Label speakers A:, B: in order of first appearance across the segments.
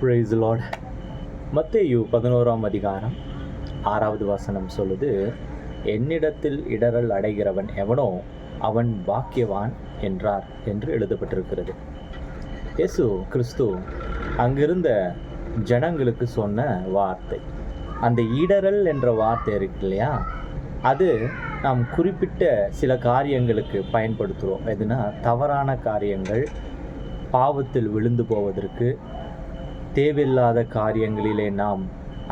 A: Price Lord மத்தேயு பதினோராம் அதிகாரம் ஆறாவது வசனம் சொல்லுது என்னிடத்தில் இடரல் அடைகிறவன் எவனோ அவன் பாக்கியவான் என்றார் என்று எழுதப்பட்டிருக்கிறது. இயேசு கிறிஸ்து அங்கிருந்த ஜனங்களுக்கு சொன்ன வார்த்தை. அந்த இடரல் என்ற வார்த்தை இருக்கு இல்லையா? அது நாம் குறிப்பிட்ட சில காரியங்களுக்கு பயன்படுத்துகிறோம் எதுனா தவறான காரியங்கள் பாவத்தில் விழுந்து போவதற்கு தேவையில்லாத காரியங்களிலே நாம்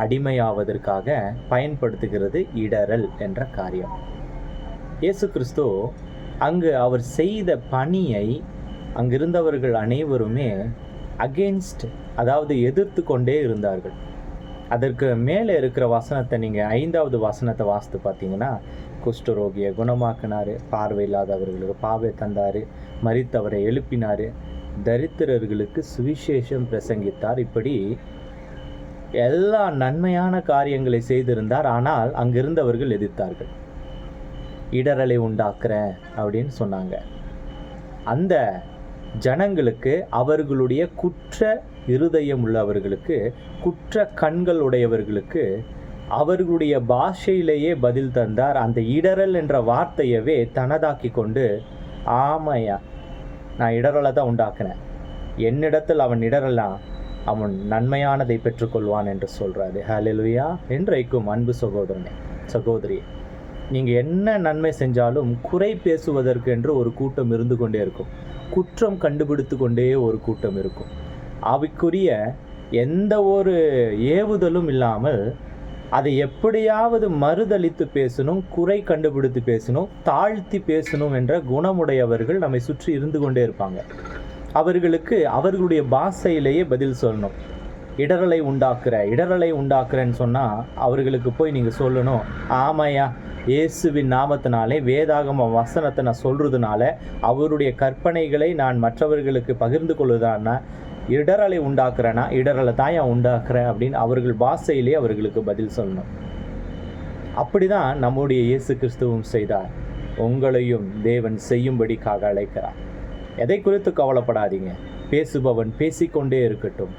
A: அடிமையாவதற்காக பயன்படுத்துகிறது இடரல் என்ற காரியம். இயேசு கிறிஸ்து அங்கு அவர் செய்த பணியை அங்கிருந்தவர்கள் அனைவருமே அகெயின்ஸ்ட் அதாவது எதிர்த்து கொண்டே இருந்தார்கள். அதற்கு மேலே இருக்கிற வசனத்தை நீங்கள் ஐந்தாவது வசனத்தை வாசித்து பார்த்தீங்கன்னா குஷ்டரோகியை குணமாக்கினார் பார்வை இல்லாதவர்களுக்கு பார்வை தந்தார் மறித்தவரை எழுப்பினார் தரித்திரர்களுக்கு சுவிசேஷம் பிரசங்கித்தார். இப்படி எல்லா நன்மையான காரியங்களை செய்திருந்தார். ஆனால் அங்கிருந்தவர்கள் எதிர்த்தார்கள். இடரலை உண்டாக்குறேன் அப்படின்னு சொன்னாங்க. அந்த ஜனங்களுக்கு அவர்களுடைய குற்ற இருதயம் உள்ளவர்களுக்கு குற்ற கண்கள் உடையவர்களுக்கு அவர்களுடைய பாஷையிலேயே பதில் தந்தார். அந்த இடரல் என்ற வார்த்தையவே தனதாக்கி கொண்டு ஆமையா நான் இடரலை தான் உண்டாக்கினேன். என்னிடத்தில் அவன் இடரலாம் அவன் நன்மையானதை பெற்றுக்கொள்வான் என்று சொல்கிறாரு ஹலெலுயா என்றைக்கும் அன்பு சகோதரனே சகோதரி நீங்கள் என்ன நன்மை செஞ்சாலும் குறை பேசுவதற்கு என்று ஒரு கூட்டம் இருந்து கொண்டே இருக்கும். குற்றம் கண்டுபிடித்து கொண்டே ஒரு கூட்டம் இருக்கும். அவைக்குரிய எந்த ஒரு ஏவுதலும் இல்லாமல் அதை எப்படியாவது மறுதளித்து பேசணும் குறை கண்டுபிடித்து பேசணும் தாழ்த்தி பேசணும் என்ற குணமுடையவர்கள் நம்மை சுற்றி இருந்து கொண்டே இருப்பாங்க. அவர்களுக்கு அவர்களுடைய பாஷையிலேயே பதில் சொல்லணும். இடரலை உண்டாக்குற இடரலை உண்டாக்குறேன்னு சொன்னால் அவர்களுக்கு போய் நீங்கள் சொல்லணும். ஆமையா இயேசுவின் நாமத்தினாலே வேதாகம வசனத்தை நான் சொல்கிறதுனால அவருடைய கற்பனைகளை நான் மற்றவர்களுக்கு பகிர்ந்து கொள்ளுதான்னா இடரலை உண்டாக்குறேன்னா இடரலை தான் ஏன் உண்டாக்குறேன் அப்படின்னு அவர்கள் பாஷையிலே அவர்களுக்கு பதில் சொல்லணும். அப்படிதான் நம்முடைய இயேசு கிறிஸ்துவும் செய்தார். உங்களையும் தேவன் செய்யும்படிக்காக அழைக்கிறார். எதை குறித்து கவலைப்படாதீங்க. பேசுபவன் பேசிக்கொண்டே இருக்கட்டும்.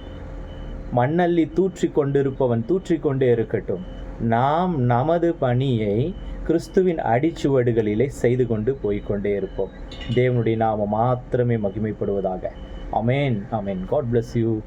A: மண்ணள்ளி தூற்றி கொண்டிருப்பவன் தூற்றிக்கொண்டே இருக்கட்டும். நாம் நமது பணியை கிறிஸ்துவின் அடிச்சுவடுகளிலே செய்து கொண்டு போய்க்கொண்டே இருப்போம். தேவனுடைய நாம மாத்திரமே மகிமைப்படுவதாக. அமேன் அமேன் காட் பிளஸ் யூ